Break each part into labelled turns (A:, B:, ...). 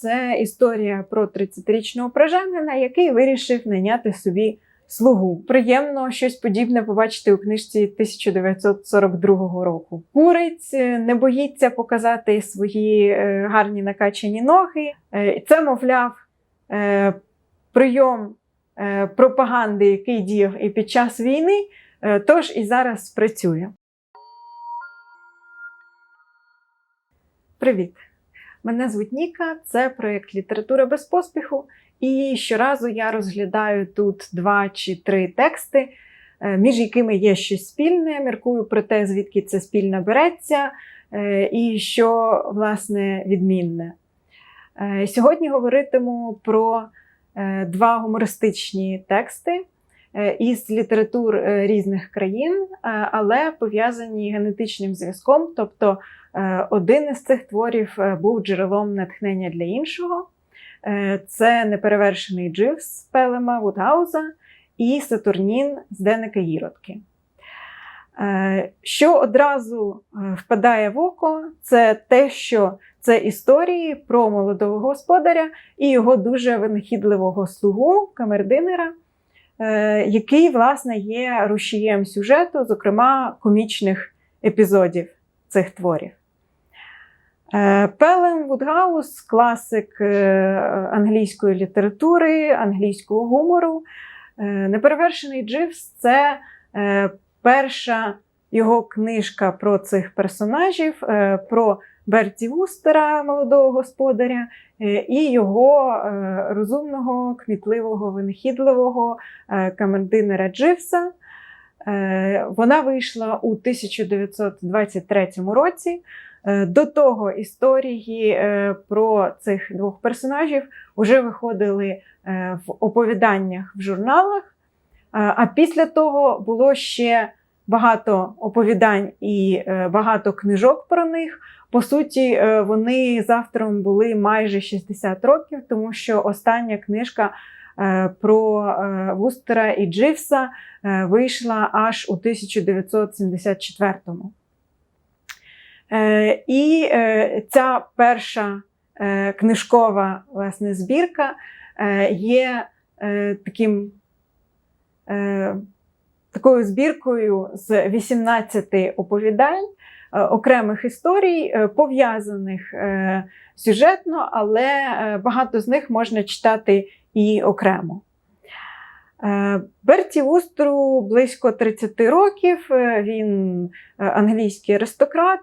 A: це історія про 30-річного прожанина, який вирішив найняти собі слугу. Приємно щось подібне побачити у книжці 1942 року. Куриць е, не боїться показати свої е, гарні накачані ноги. Е, Це, мовляв, прийом пропаганди, який діяв і під час війни, тож і зараз працює. Привіт! Мене звуть Ніка, це проєкт Література без поспіху. І щоразу я розглядаю тут два чи три тексти, е, між якими є щось спільне. Міркую про те, звідки це спільне береться, е, і що, власне, відмінне. Е, Сьогодні говоритиму про два гумористичні тексти із літератур е, різних країн, е, але пов'язані генетичним зв'язком. Тобто е, один із цих творів е, був джерелом натхнення для іншого. Е, Це неперевершений Дживс Пелема Вудгауза і Сатурнін з Деника Іродки. Е, Що одразу е, впадає в око, це те, що це історії про молодого господаря і його дуже винахідливого слугу камердинера, е, який, власне, є рушієм сюжету, зокрема комічних епізодів цих творів. Е, Пелем Вудгаус класик е, англійської літератури, англійського гумору. Е, Неперевершений Дживс це е, перша його книжка про цих персонажів, е, про Берті Вустера, молодого господаря, е, і його е, розумного, кмітливого, винахідливого е, камердинера Дживса. Вона вийшла у 1923 році. До того історії про цих двох персонажів вже виходили в оповіданнях в журналах. А після того було ще багато оповідань і е, багато книжок про них. По суті, е, вони з автором були майже 60 років, тому що остання книжка е, про Вустера і Дживса вийшла аж у 1974-му. Е, І ця перша книжкова власне, збірка є таким, такою збіркою з 18 оповідань, е, окремих історій, е, пов'язаних е, сюжетно, але багато з них можна читати і окремо. Берті Вустру близько 30 років. Він англійський аристократ,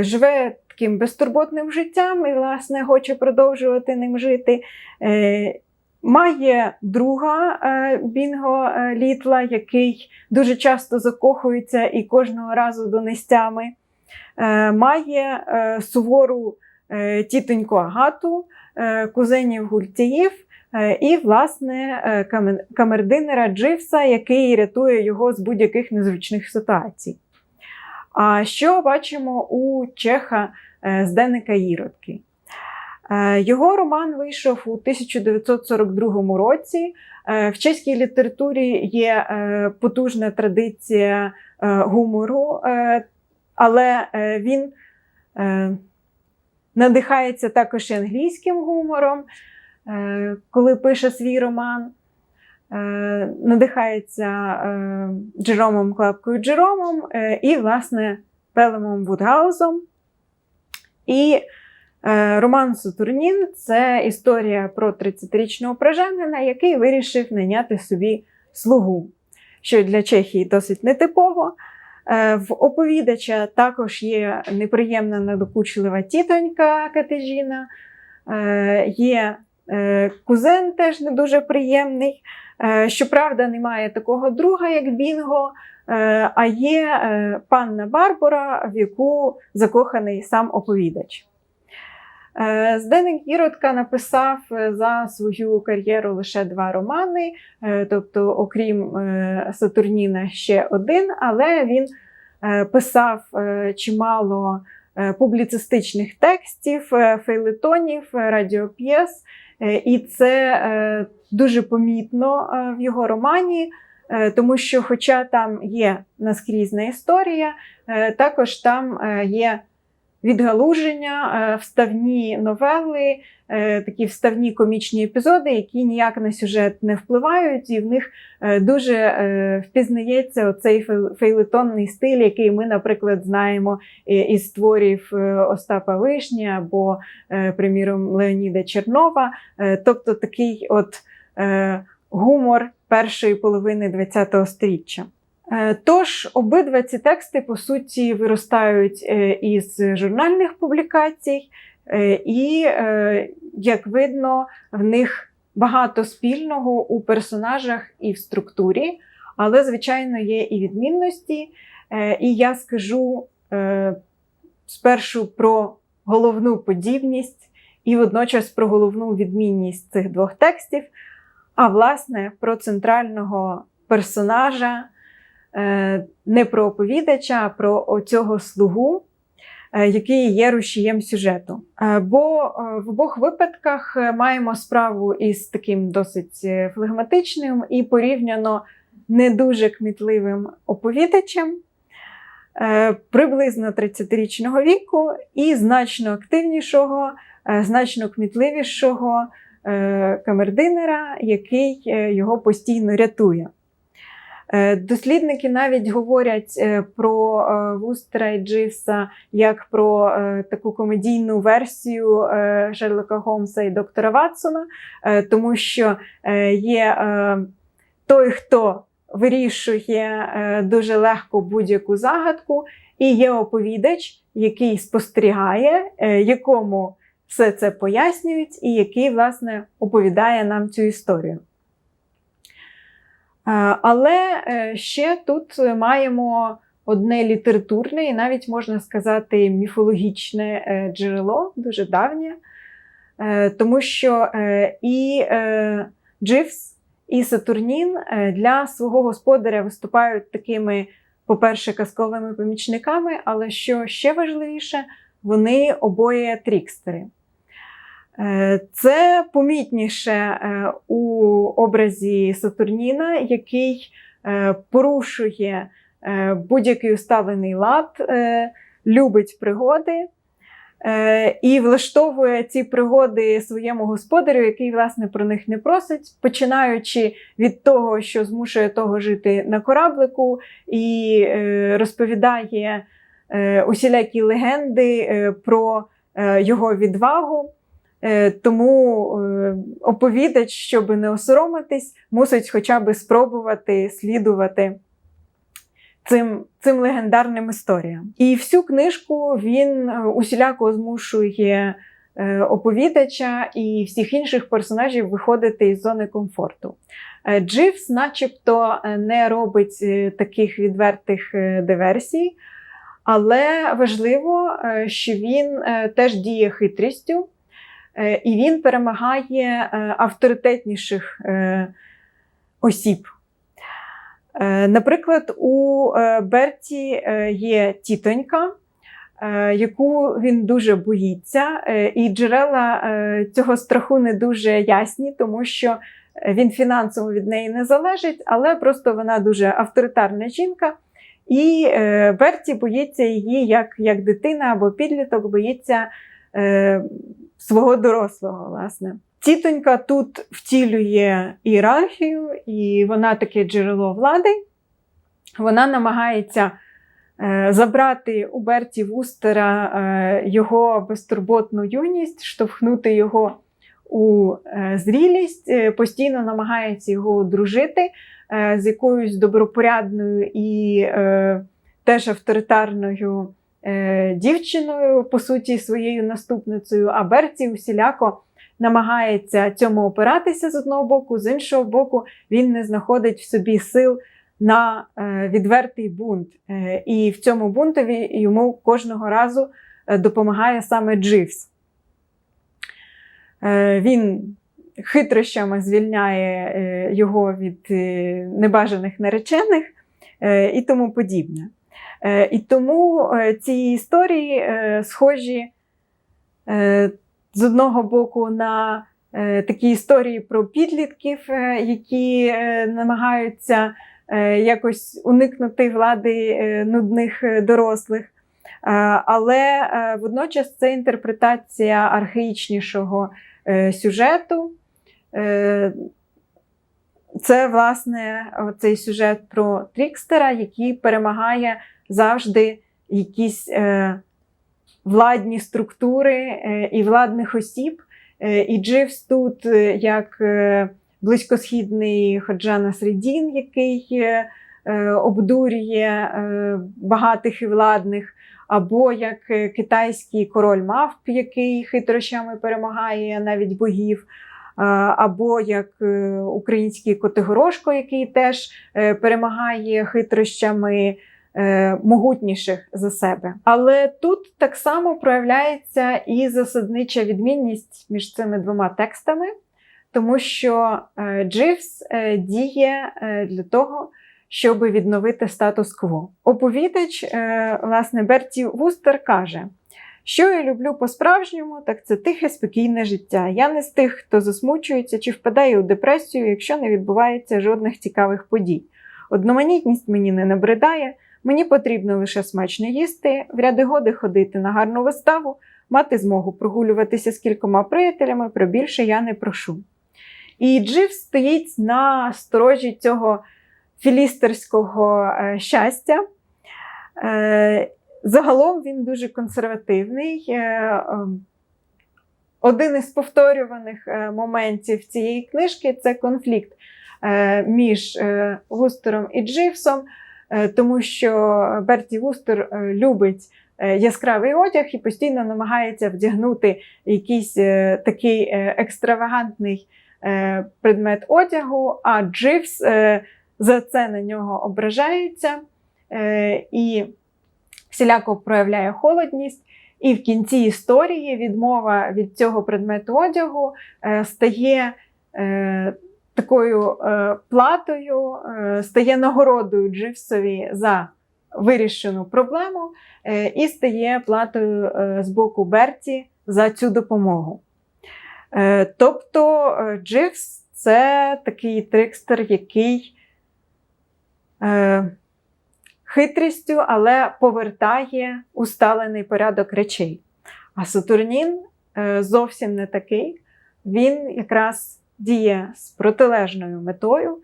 A: живе таким безтурботним життям і, власне, хоче продовжувати ним жити. Має друга е, Бінго е, Літла, який дуже часто закохується і кожного разу донестями. Е, Має сувору тітоньку Агату, кузенів Гультіїв. І, власне, камердинера Дживса, який рятує його з будь-яких незручних ситуацій. А що бачимо у Чеха з Деника Іродки? Е, Його роман вийшов у 1942 році. Е, В чеській літературі є е, потужна традиція гумору, але він надихається також і англійським гумором коли пише свій роман, надихається Джеромом Клапкою Джеромом і, власне, Пелемом Вудгаузом. І роман Сатурнін це історія про 30-річного проженина, який вирішив найняти собі слугу, що для Чехії досить нетипово. Е, В оповідача також є неприємна надокучлива тітонька Катежіна, е, є Е, Кузен теж не дуже приємний. Е, Щоправда, немає такого друга, як Бінго, е, а є е, панна Барбара, в яку закоханий сам оповідач. Е, Зденник Іродка написав е, за свою кар'єру лише два романи, е, тобто, окрім Сатурніна, ще один, але він писав чимало публіцистичних текстів, фейлетонів, радіоп'єс. І це дуже помітно в його романі, тому що, хоча там є наскрізна історія, також там є відгалуження, е, вставні новели, е, такі вставні комічні епізоди, які ніяк на сюжет не впливають, і в них е, дуже впізнається фейл- фейлетонний стиль, який ми, наприклад, знаємо із творів Остапа Вишні або, приміром, Леоніда Чернова. Тобто такий от гумор першої половини ХХ століття. Е, Тож обидва ці тексти, по суті, виростають е, із журнальних публікацій, е, і, як видно, в них багато спільного у персонажах і в структурі, але, звичайно, є і відмінності. І я скажу спершу про головну подібність і водночас про головну відмінність цих двох текстів, а власне про центрального персонажа не про оповідача, а про оцього слугу, е, який є рушієм сюжету. Е, Бо е, в обох випадках е, маємо справу із таким досить е, флегматичним і порівняно не дуже кмітливим оповідачем. е, Приблизно 30-річного віку і значно активнішого, е, значно кмітливішого е, камердинера, який е, його постійно рятує. Е, Дослідники навіть говорять е, про е, Вустера і Дживса як про таку комедійну версію Шерлока Холмса і доктора Ватсона, тому що є той, хто вирішує дуже легко будь-яку загадку, і є оповідач, який спостерігає, якому все це пояснюють, і який, власне, оповідає нам цю історію. Е, Але е, ще тут маємо одне літературне і навіть можна сказати міфологічне е, джерело, дуже давнє, тому що і Дживс, і Сатурнін для свого господаря виступають такими, по-перше, казковими помічниками, але що ще важливіше, вони обоє трікстери. Е, Це помітніше е, у образі Сатурніна, який е, порушує будь-який усталений лад, любить пригоди і влаштовує ці пригоди своєму господарю, який, власне, про них не просить, починаючи від того, що змушує того жити на кораблику, і розповідає усілякі легенди про його відвагу. Е, Тому е, оповідач, щоб не осоромитись, мусить хоча б спробувати слідувати цим, цим легендарним історіям. І всю книжку він е, усіляко змушує оповідача і всіх інших персонажів виходити із зони комфорту. Дживс, начебто, не робить таких відвертих диверсій, але важливо, що він теж діє хитрістю. Е, І він перемагає е, авторитетніших е, осіб. Наприклад, у Берті є тітонька, яку він дуже боїться, і джерела цього страху не дуже ясні, тому що він фінансово від неї не залежить, але просто вона дуже авторитарна жінка. І Берті боїться її як, як дитина або підліток, боїться е, свого дорослого, власне. Тітонька тут втілює ієрархію, і вона таке джерело влади. Вона намагається е, забрати у Берті Вустера е, його безтурботну юність, штовхнути його у е, зрілість, постійно намагається його одружити з якоюсь добропорядною і теж авторитарною дівчиною, по суті, своєю наступницею, а Берті усіляко намагається цьому опиратися з одного боку, з іншого боку, він не знаходить в собі сил на е, відвертий бунт. Е, і в цьому бунтові йому кожного разу е, допомагає саме Дживс. Е, він хитрощами звільняє е, його від е, небажаних наречених е, і тому подібне. Е, І тому е, ці історії е, схожі з одного боку на такі історії про підлітків, які намагаються якось уникнути влади нудних дорослих. Але водночас це інтерпретація архаїчнішого сюжету. Це, власне, цей сюжет про Трікстера, який перемагає завжди якісь е, владні структури е, і владних осіб. Е, і Дживс тут е, як е, близькосхідний Ходжа Насредін, який е, е, обдурює е, багатих і владних, або як е, китайський король мавп, який хитрощами перемагає навіть богів. Або як е, український Котигорошко, який теж е, перемагає хитрощами е, могутніших за себе. Але тут так само проявляється і засаднича відмінність між цими двома текстами, тому що е, Дживс е, діє е, для того, щоб відновити статус-кво. Оповідач, е, власне, Берті Вустер каже. Що я люблю по-справжньому, так це тихе, спокійне життя. Я не з тих, хто засмучується чи впадає у депресію, якщо не відбувається жодних цікавих подій. Одноманітність мені не набридає, мені потрібно лише смачно їсти, в ряди годи ходити на гарну виставу, мати змогу прогулюватися з кількома приятелями, про більше я не прошу. І Джив стоїть на сторожі цього філістерського е, щастя. Е, Загалом він дуже консервативний. Е, Один із повторюваних моментів цієї книжки це конфлікт між Вустером і Дживсом, тому що Берті Вустер е, любить е, яскравий одяг і постійно намагається вдягнути якийсь е, такий е, екстравагантний е, предмет одягу, а Дживс е, за це на нього ображається. Е, І всіляко проявляє холодність, і в кінці історії відмова від цього предмету одягу е, стає е, такою е, платою, е, стає нагородою Дживсові за вирішену проблему е, і стає платою з боку Берті за цю допомогу. Тобто Дживс це такий трикстер, який. Хитрістю, але повертає усталений порядок речей. А Сатурнін зовсім не такий. Він якраз діє з протилежною метою.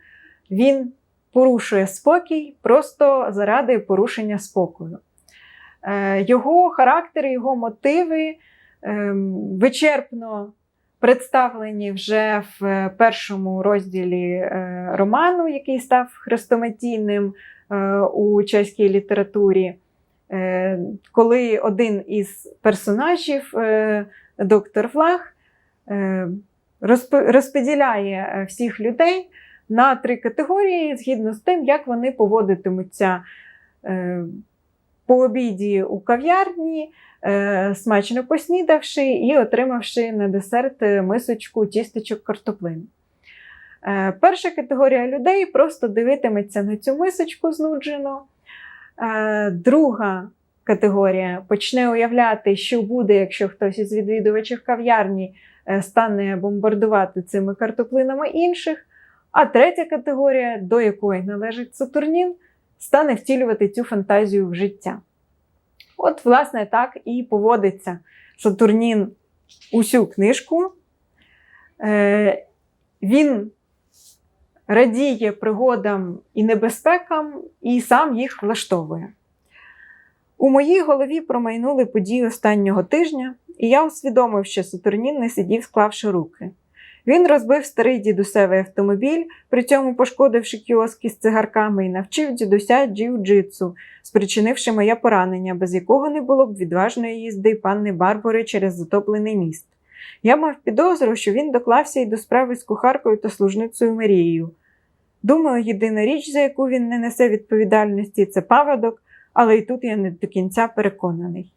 A: Він порушує спокій просто заради порушення спокою. Е, Його характер, його мотиви е, вичерпно представлені вже в першому розділі е, роману, який став хрестоматійним е, у чеській літературі, Е, коли один із персонажів, е, доктор е, розп- розподіляє е, всіх людей на три категорії згідно з тим, як вони поводитимуться е, по обіді у кав'ярні, е, смачно поснідавши і отримавши на десерт мисочку тістечок картоплин. Перша категорія людей просто дивитиметься на цю мисочку знуджено. Друга категорія почне уявляти, що буде, якщо хтось із відвідувачів кав'ярні стане бомбардувати цими картоплинами інших. А третя категорія, до якої належить Сатурнін, стане втілювати цю фантазію в життя. От, власне, так і поводиться Сатурнін усю книжку. Е, Він радіє пригодам і небезпекам і сам їх влаштовує. У моїй голові промайнули події останнього тижня, і я усвідомив, що Сатурнін не сидів, склавши руки. Він розбив старий дідусевий автомобіль, при цьому пошкодивши кіоски з цигарками і навчив дідуся джиу-джитсу, спричинивши моє поранення, без якого не було б відважної їзди панни Барбари через затоплений міст. Я мав підозру, що він доклався й до справи з кухаркою та служницею Марією. Думаю, єдина річ, за яку він не несе відповідальності, це паводок, але і тут я не до кінця переконаний.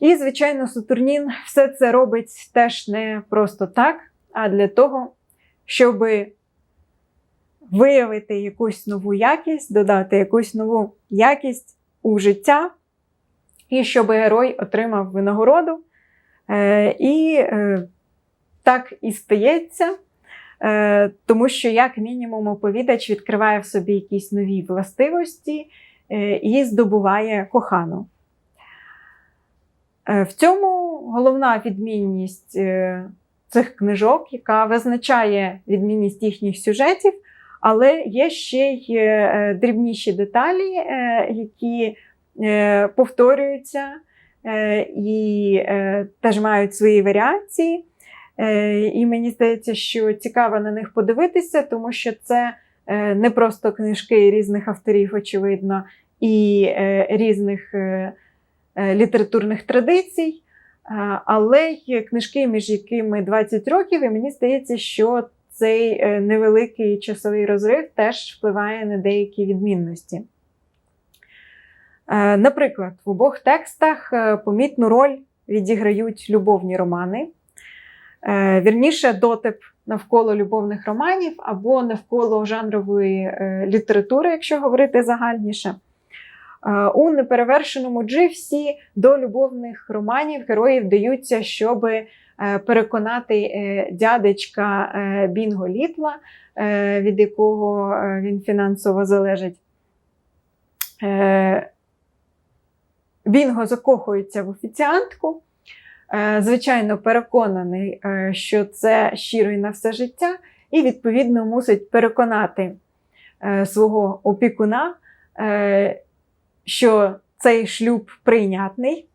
A: І, звичайно, Сатурнін все це робить теж не просто так, а для того, щоб виявити якусь нову якість, додати якусь нову якість у життя, і щоб герой отримав винагороду. Е, І е, так і стається, е, тому що, як мінімум, оповідач відкриває в собі якісь нові властивості і здобуває кохану. Е, В цьому головна відмінність е, цих книжок, яка визначає відмінність їхніх сюжетів, але є ще й е, дрібніші деталі, які повторюються і теж мають свої варіації. І мені здається, що цікаво на них подивитися, тому що це не просто книжки різних авторів, очевидно, і різних літературних традицій, але й книжки, між якими 20 років, і мені здається, що цей е, невеликий часовий розрив теж впливає на деякі відмінності. Е, Наприклад, в обох текстах е, помітну роль відіграють любовні романи. Е, Вірніше, дотип навколо любовних романів або навколо жанрової е, літератури, якщо говорити загальніше. Е, У неперевершеному Дживсі до любовних романів герої вдаються, щоб переконати е, дядечка е, Бінго Літла, е, від якого е, він фінансово залежить. Е, Бінго закохується в офіціантку. Е, Звичайно, переконаний, е, що це щиро і на все життя, і, відповідно, мусить переконати е, свого опікуна, е, що цей шлюб прийнятний.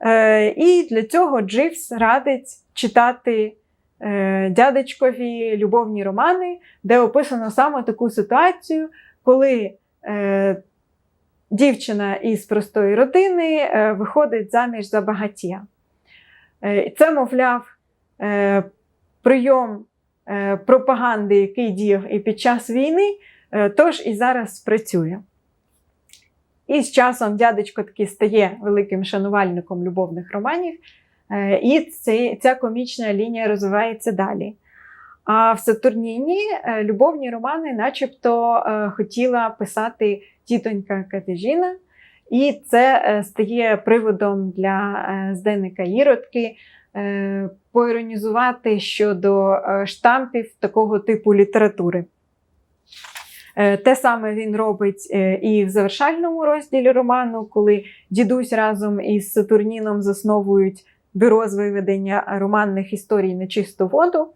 A: Е, І для цього Дживс радить читати е, дядечкові любовні романи, де описано саме таку ситуацію, коли е, дівчина із простої родини виходить заміж за багатія. Це, мовляв, прийом пропаганди, який діяв і під час війни, тож і зараз спрацює. І з часом дядечко таки стає великим шанувальником любовних романів, е, і ця комічна лінія розвивається далі. А в Сатурніні е, любовні романи, начебто, е, хотіла писати тітонька Катежіна, і це стає приводом для зденника Іродки поіронізувати щодо штампів такого типу літератури. Е, Те саме він робить е, і в завершальному розділі роману, коли дідусь разом із Сатурніном засновують бюро з виведення романних історій на чисту воду.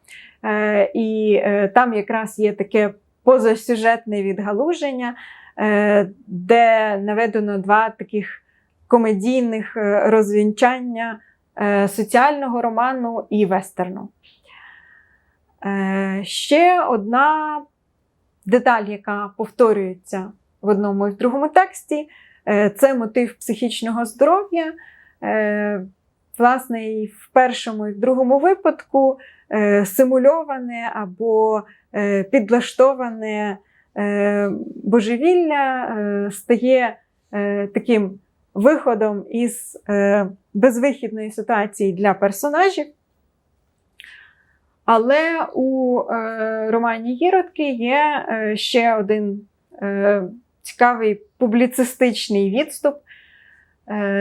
A: Е, І там якраз є таке позасюжетне відгалуження, де наведено два таких комедійних розвінчання соціального роману і вестерну. Ще одна деталь, яка повторюється в одному і в другому тексті, е, це мотив психічного здоров'я. Е, Власне, і в першому і в другому випадку е, симульоване або підлаштоване божевілля стає таким виходом із безвихідної ситуації для персонажів. Але у е, романі Гіродки є е, ще один е, цікавий публіцистичний відступ,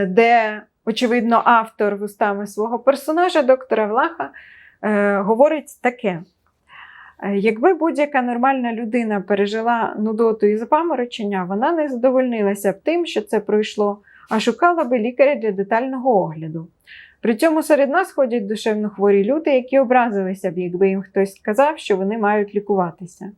A: де, очевидно, автор вустами свого персонажа, доктора Влаха, говорить таке: якби будь-яка нормальна людина пережила нудоту і запаморочення, вона не задовольнилася б тим, що це пройшло, а шукала би лікаря для детального огляду. При цьому серед нас ходять душевно хворі люди, які образилися б, якби їм хтось сказав, що вони мають лікуватися.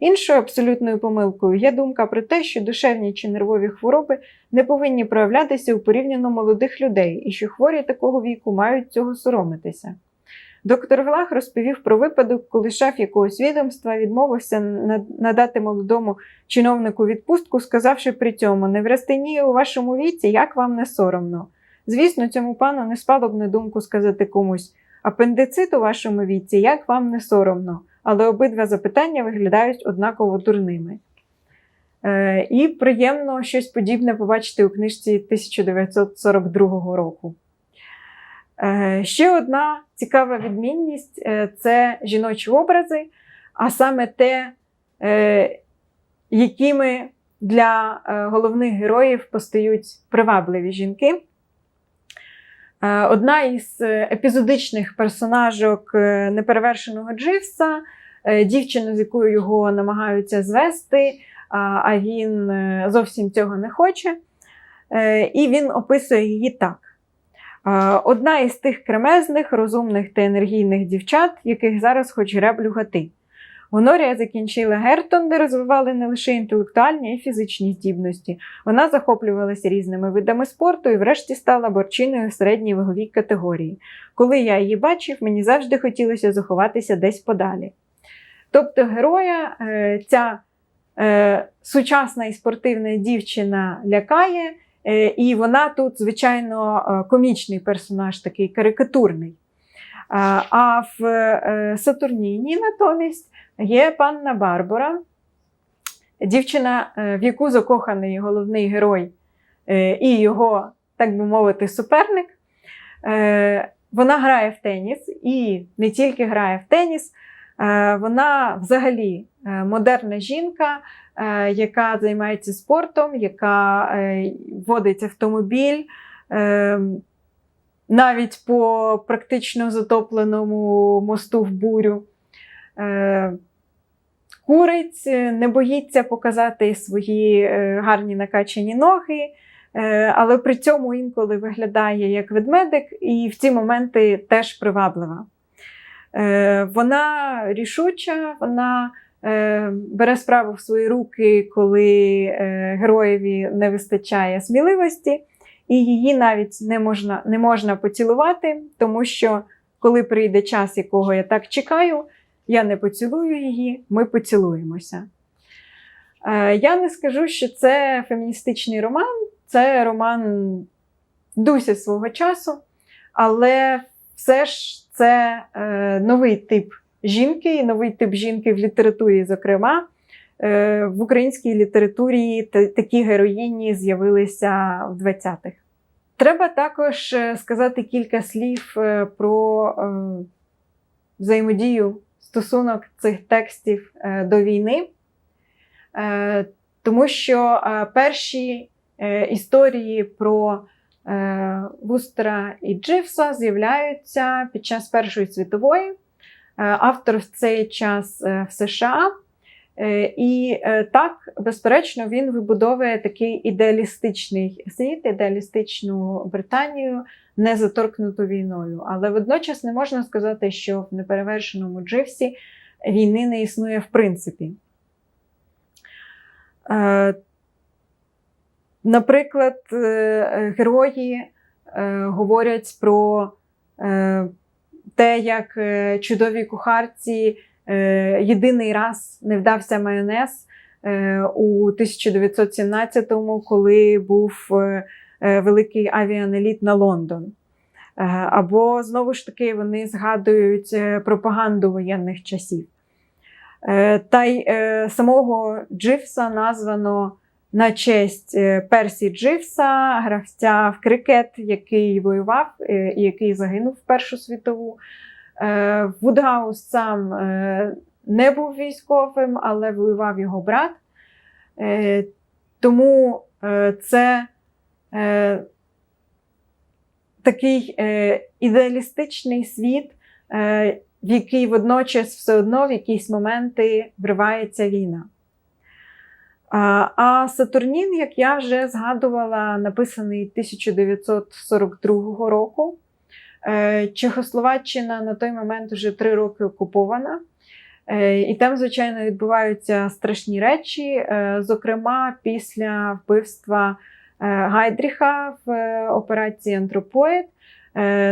A: Іншою абсолютною помилкою є думка про те, що душевні чи нервові хвороби не повинні проявлятися у порівняно молодих людей, і що хворі такого віку мають цього соромитися. Доктор Глах розповів про випадок, коли шеф якогось відомства відмовився надати молодому чиновнику відпустку, сказавши при цьому: не врастені у вашому віці, як вам не соромно. Звісно, цьому пану не спало б на думку сказати комусь апендицит у вашому віці, як вам не соромно, але обидва запитання виглядають однаково дурними. Е, і приємно щось подібне побачити у книжці 1942 року. Е, Ще одна цікава відмінність е, це жіночі образи, а саме те, е, якими для е, головних героїв постають привабливі жінки. Е, Одна із е, епізодичних персонажок е, неперевершеного Дживса, дівчина, з якою його намагаються звести, а- він зовсім цього не хоче. І він описує її так. Одна із тих кремезних, розумних та енергійних дівчат, яких зараз хоч греблю гати. Гонорія закінчила Гертон, де розвивали не лише інтелектуальні, й фізичні здібності. Вона захоплювалася різними видами спорту і, врешті, стала борчиною в середній ваговій категорії. Коли я її бачив, мені завжди хотілося заховатися десь подалі. Тобто, героя е, ця е, сучасна і спортивна дівчина лякає, е, і вона тут, звичайно, комічний персонаж, такий карикатурний. А, в Сатурніні натомість є панна Барбара, дівчина, е, в яку закоханий головний герой е, і його, так би мовити, суперник. Е, Вона грає в теніс і не тільки грає в теніс, вона взагалі модерна жінка, яка займається спортом, яка водить автомобіль. Навіть по практично затопленому мосту в бурю. Е, Курить, е, не боїться показати свої е, гарні накачані ноги, але при цьому інколи виглядає як ведмедик, і в ці моменти теж приваблива. Вона рішуча, вона бере справу в свої руки, коли героєві не вистачає сміливості і її навіть не можна, не можна поцілувати, тому що коли прийде час, якого я так чекаю, я не поцілую її, ми поцілуємося. Е, я не скажу, що це феміністичний роман, це роман дусі свого часу, але все ж це е, новий тип жінки, і новий тип жінки в літературі, зокрема. Е, в українській літературі такі героїні з'явилися в 20-х. Треба також сказати кілька слів про взаємодію стосунок цих текстів до війни, тому що перші історії про Вустера і Дживса з'являються під час Першої світової. Автор в цей час в США. Е, і е, так, безперечно, він вибудовує такий ідеалістичний світ, ідеалістичну Британію, не заторкнуту війною. Але водночас не можна сказати, що в неперевершеному Дживсі війни не існує в принципі. Е, наприклад, герої говорять про те, як чудові кухарці. Е, єдиний раз не вдався майонез е, у 1917-му, коли був е, великий авіаналіт на Лондон. Або знову ж таки вони згадують пропаганду воєнних часів. Та й самого Дживса названо на честь Персі Дживса, гравця в крикет, який воював і який загинув в Першу світову. Е, Вудгаус сам е, не був військовим, але воював його брат. Е, тому це такий ідеалістичний світ, в який водночас все одно в якісь моменти вривається війна. А Сатурнін, як я вже згадувала, написаний 1942 року. Е, Чехословаччина на той момент вже три роки окупована. Е, і там, звичайно, відбуваються страшні речі. Е, зокрема, після вбивства Гайдріха в операції Антропоїд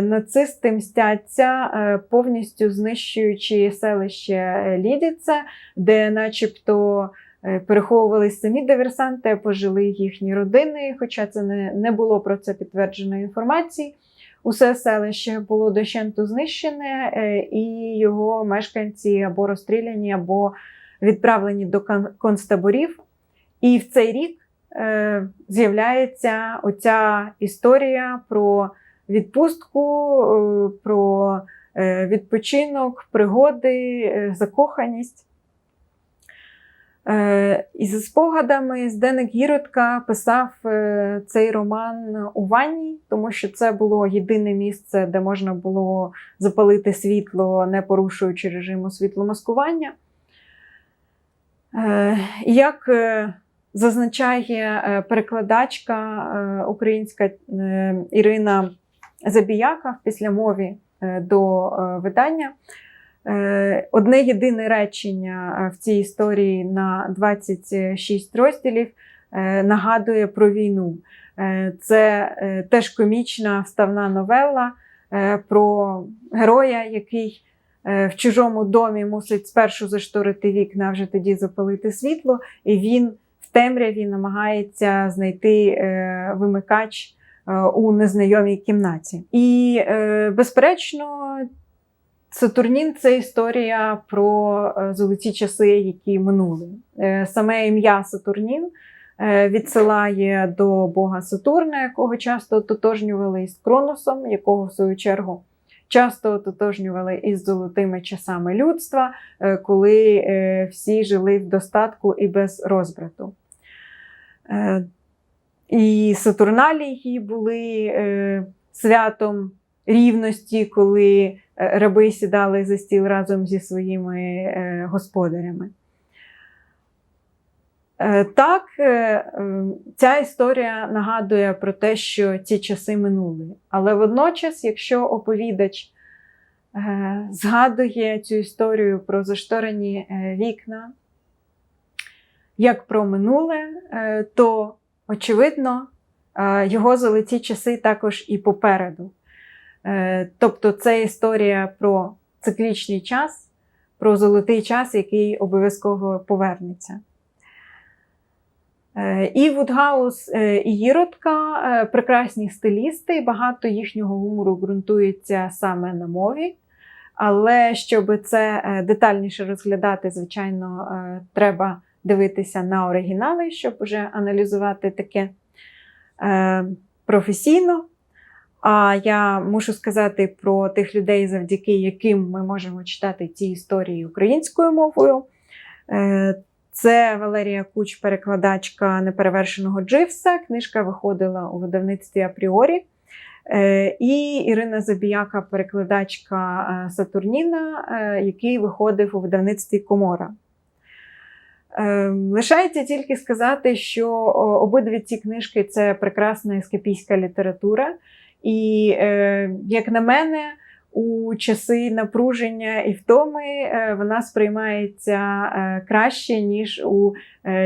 A: нацисти мстяться, повністю знищуючи селище Лідіце, де, начебто, переховувалися самі диверсанти, пожили їхні родини, хоча це не, не було про це підтвердженої інформації. Усе селище було дощенту знищене, е, і його мешканці або розстріляні, або відправлені до концтаборів. І в цей рік е, з'являється оця історія про відпустку, е, про відпочинок, пригоди, закоханість. Е, і за спогадами Зденек Гіротка писав е, цей роман у ванні, тому що це було єдине місце, де можна було запалити світло, не порушуючи режиму світломаскування. Е, як зазначає перекладачка українська Ірина Забіяка в післямові е, до е, видання. Е, Одне єдине речення е, в цій історії на 26 розділів е, нагадує про війну. Е, Це е, теж комічна вставна новела е, про героя, який е, в чужому домі мусить спершу зашторити вікна, а вже тоді запалити світло, і він темряві намагається знайти е, вимикач е, у незнайомій кімнаті. І, е, безперечно, Сатурнін це історія про золоті часи, які минули. Саме ім'я Сатурнін відсилає до Бога Сатурна, якого часто ототожнювали із Кроносом, якого в свою чергу часто ототожнювали із золотими часами людства, коли всі жили в достатку і без розбрату. Е, І Сатурналії були е, святом рівності, коли е, раби сідали за стіл разом зі своїми господарями. Так, ця історія нагадує про те, що ці часи минули. Але водночас, якщо оповідач згадує цю історію про зашторені вікна, як про минуле, е, то очевидно, е, його золоті часи також і попереду. Е, Тобто це історія про циклічний час, про золотий час, який обов'язково повернеться. І Вудгаус, і Єродка прекрасні стилісти, багато їхнього гумору ґрунтується саме на мові. Але щоб це детальніше розглядати, звичайно, треба дивитися на оригінали, щоб вже аналізувати таке е, професійно. А я мушу сказати про тих людей, завдяки яким ми можемо читати ці історії українською мовою. Е, Це Валерія Куч, перекладачка неперевершеного Дживса. Книжка виходила у видавництві Апріорі. Е, І Ірина Забіяка, перекладачка е, Сатурніна, е, який виходив у видавництві Комора. Е, Лишається тільки сказати, що обидві ці книжки це прекрасна ескапійська література. І, е, як на мене, у часи напруження і втоми е, вона сприймається е, краще, ніж у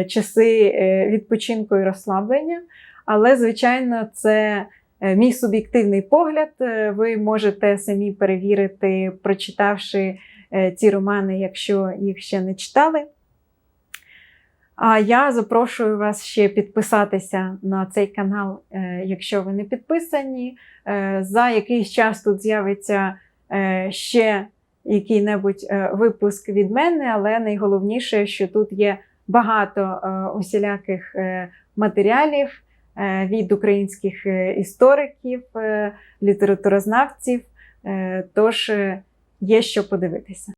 A: часи відпочинку і розслаблення. Але, звичайно, це мій суб'єктивний погляд. Ви можете самі перевірити, прочитавши ці романи, якщо їх ще не читали. А я запрошую вас ще підписатися на цей канал, е, якщо ви не підписані. Е, За якийсь час тут з'явиться е, ще який-небудь випуск від мене, але найголовніше, що тут є багато усіляких матеріалів від українських істориків, літературознавців. Тож є що подивитися.